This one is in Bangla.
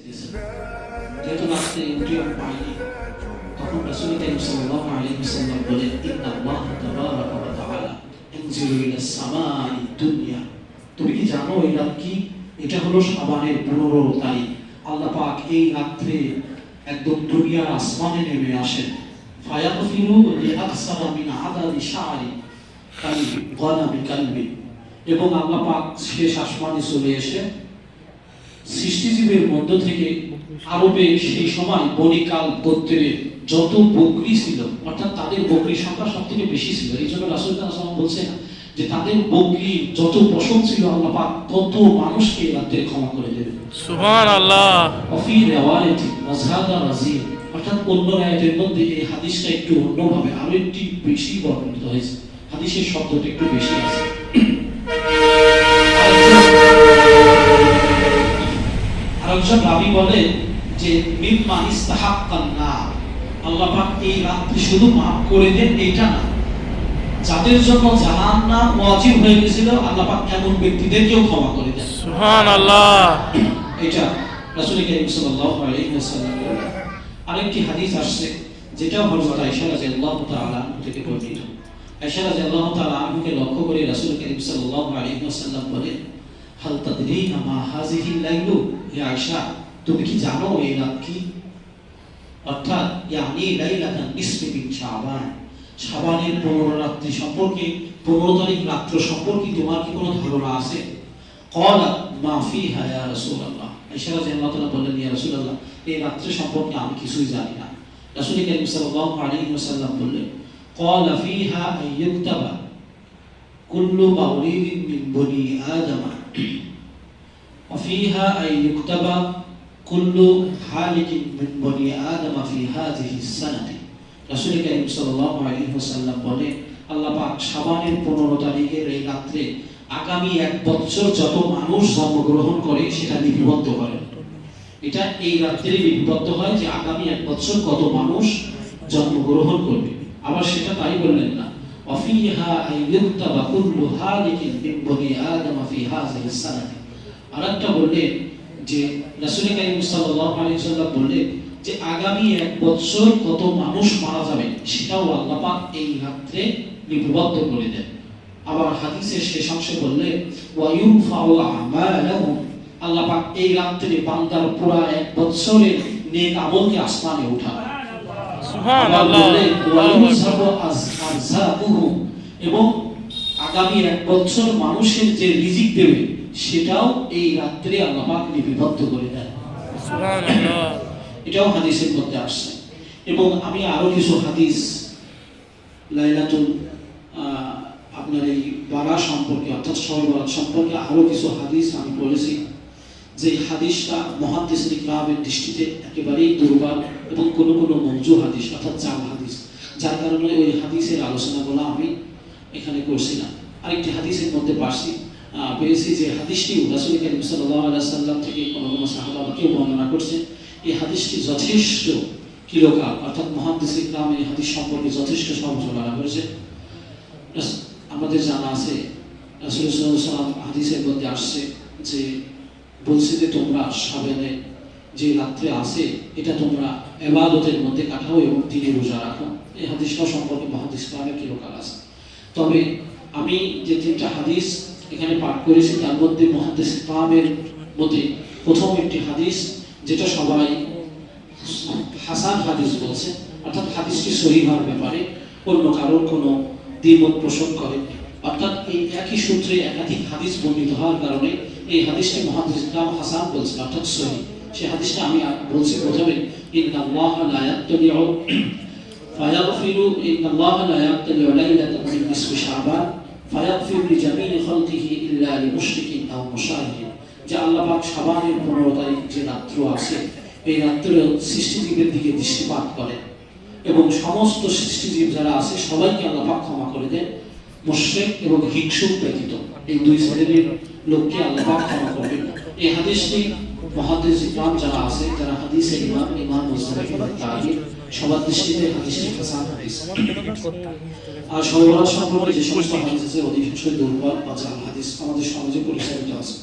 যেহেতু রাস্তায় এন্ট্রিও পাইনি তখন রাসূল করিম সাল্লাল্লাহু আলাইহি ওয়াসাল্লাম বলেন ইন্না আল্লাহ ওয়া তাআলা ইয়ানজিলু ইলা সামাই দুনিয়া। তুমি কি জানো এই রাত কি? এটা হলো শাবানের 15 তারিখ। আল্লাহ পাক এই রাত্রে একদম দুনিয়ার আসমানে নেমে আসেন। ফায়াগফিরু লিআকসারা মিন আদাদি শাআরি কালবি গনামি কালবি এবং আল্লাহ পাক শেষ আসমানে চলে এসে সৃষ্টিজীবের মধ্য থেকে আরবে সেই সময় বনিকাল গোত্রের যত বকরি ছিল অর্থাৎ তাদের বকরির সংখ্যা সব থেকে বেশি ছিল। এই জন্য রাসুল বলছে না যে তাদের বকরি যত পশম ছিল আল্লাহ পাক তত মানুষকে রাত্রে ক্ষমা করে দেবে সুবহান আল্লাহ অফি রেওয়ায়তি ওয়াজহাদা রাজিল অর্থাৎ অন্য রায়াতের মধ্যে এই হাদিসটা একটু অন্যভাবে আরও একটি বেশি বর্ণিত হয়েছে। হাদিসের শব্দটা একটু বেশি আছে। আরেকজন রাবি বলে যে মিম্মা ইস্তাহাক্কান না আল্লাহ পাক এই রাত্রি শুধু মাফ করে দেন এইটা না। যাদের জন্য জাহান্নাম ওয়াজিব হয়ে গেছিল আল্লাহ পাক এমন ব্যক্তিদেরকেও ক্ষমা করে দেন। সুবহান আল্লাহ এটা রাসূল করিম সাল্লাল্লাহু আলাইহি ওয়াসাল্লাম আরেকটি হাদিস আসছে যেটা হযরত আয়েশা রাদিয়াল্লাহু তাআলা থেকে বর্ণিত। আয়েশা রাদিয়াল্লাহু তাআলা আনহাকে লক্ষ্য করে রাসূল করিম সাল্লাল্লাহু আলাইহি ওয়াসাল্লাম বলেন হাল তাদরিনা মা হাযিহিল লাইলু? আয়সা তুমি কি জানো এই রাত কি অর্থাৎ ইয়ানি লাইলাতান নিসফি মিন শাবান। শাবানের পনেরো রাত্রি সম্পর্কে, পনেরো তারিখ রাত্র সম্পর্কে তোমার কি কোনো ধারণা আছে? কলা মা ফিহা ইয়া রাসূলুল্লাহ। আয়েশা রাদিয়াল্লাহু তাআলা বললেন, ইয়া রাসূলুল্লাহ, এই রাত্র সম্পর্কে আমি কিছুই জানি না। রাসূল করিম সাল্লাল্লাহু আলাইহি ওয়াসাল্লাম বললেন কলা ফিহা আইয়ুক্তাবা কুল্লু মাউলিদিন মিন বনি আদম। وفيها أن يكتب كل حالك من بني آدم في هذه السنة রাসূল করিম সাল্লাল্লাহু আলাইহি ওয়াসাল্লাম বলে আল্লাহ পাক শাবানের 15 তারিখের এই রাত্রে আগামী এক বছর যত মানুষ জন্মগ্রহণ করে সেটা লিপিবদ্ধ করেন এটা এই রাত্রে লিপিবদ্ধ হয় যে আগামী এক বছর কত মানুষ জন্মগ্রহণ করবে আবার সেটা তাই বললেন না অফিহা আইয়ুক্তাবা কুল্লু হালিকিন মিন বনি আদম ফি হাযিহি সানাতি আরেকটা বললেন যে রাসূল কারীম সাল্লাল্লাহু আলাইহি বললেন যে আগামী এক বছর কত মানুষ মারা যাবে সেটাও আল্লাহ পাক এই রাত্রে লিপিবদ্ধ করে দেন। আবার হাদিসের শেষ অংশে বললে আমালাহুম। আল্লাহ পাক এই রাত্রে বান্দার পুরা এক বছরের নেক আমলকে আসমানে উঠান। বললেন, এবং আগামী এক বছর মানুষের যে রিজিক দেবে সেটাও এই রাত্রে আল্লাহ পাক লিপিবদ্ধ করে দেন। এটাও হাদিসের মধ্যে আসছে। এবং আমি আরও কিছু হাদিস লাইলাতুল আপনার এই বারা সম্পর্কে অর্থাৎ শবে বরাত সম্পর্কে আরও কিছু হাদিস আমি বলেছি যে হাদিসটা মহাদিস ইকরামের দৃষ্টিতে একেবারেই দুর্বল এবং কোনো কোনো মঞ্জু হাদিস অর্থাৎ জাল হাদিস। যার কারণে ওই হাদিসের আলোচনা আলোচনাগুলো আমি এখানে করছি না। আরেকটি হাদিসের মধ্যে পারছি। পেয়েছি যে হাদিসটি রাসূল করিম সাল্লাল্লাহু সাল্লাম থেকে কোনো কোনো কেউ বর্ণনা করছে, এই হাদিসটি যথেষ্ট কিলোকাল অর্থাৎ মহাদিস ইকরাম এই হাদিস সম্পর্কে যথেষ্ট সমালোচনা করেছে। আমাদের জানা আছে, রাসূল সাল্লাম হাদিসের মধ্যে আসছে যে বলছে যে তোমরা সাবেনে যে রাত্রে আছে, এটা তোমরা এবাদতের মধ্যে কাটাও এবং দিনে রোজা রাখো। এই হাদিসটা সম্পর্কে মহাদিস ইসলামের কিলোকাল আছে। তবে আমি যে তিনটা হাদিস এখানে পাঠ করেছি, তার মধ্যে মহাদিস ইসলামের মধ্যে প্রথম একটি হাদিস, যেটা সবাই হাসান হাদিস বলছে, অর্থাৎ হাদিসটি সহি হওয়ার ব্যাপারে অন্য কারোর কোনো দ্বিমত পোষণ করে অর্থাৎ এই একই সূত্রে একাধিক হাদিস বর্ণিত হওয়ার কারণে এই হাদিসটি মহাদিস ইসলাম হাসান বলছে অর্থাৎ সহি। সেই হাদিসটা আমি বলছি প্রথমে, ইন্নাল্লাহ লা ইয়াত্তালিউ ফায়াগফিরু, ইন্নাল্লাহ লা ইয়াত্তালিউ লাইলাতান মিন নিসফি শাবান। ফায়াগফিরু লিজামিল খালকিহি ইল্লা লিমুশরিকিন আও মুশাহিদিন যে আল্লাহ পাক শাবানের 15 তারিখ যে রাত্র আছে, এই রাত্রে সৃষ্টিজীবের দিকে দৃষ্টিপাত করেন এবং সমস্ত সৃষ্টিজীব যারা আছে, সবাইকে আল্লাহ পাক ক্ষমা করে দেন। মুশরিক এবং হিংসুক ব্যতীত। এই দুই শ্রেণির লোককে আল্লাহ পাক ক্ষমা করবেন এই হাদিসটি মহাদিস ইমাম যারা আছে ইমাম ইমাম মুসলিম সবার দৃষ্টিতে হাদিস। আর সর্বরাজ সম্পর্কে যে সমস্ত হাদিস আছে, অধিকাংশই দুর্বল বা হাদিস। আমাদের সমাজে পরিচালিত আছে।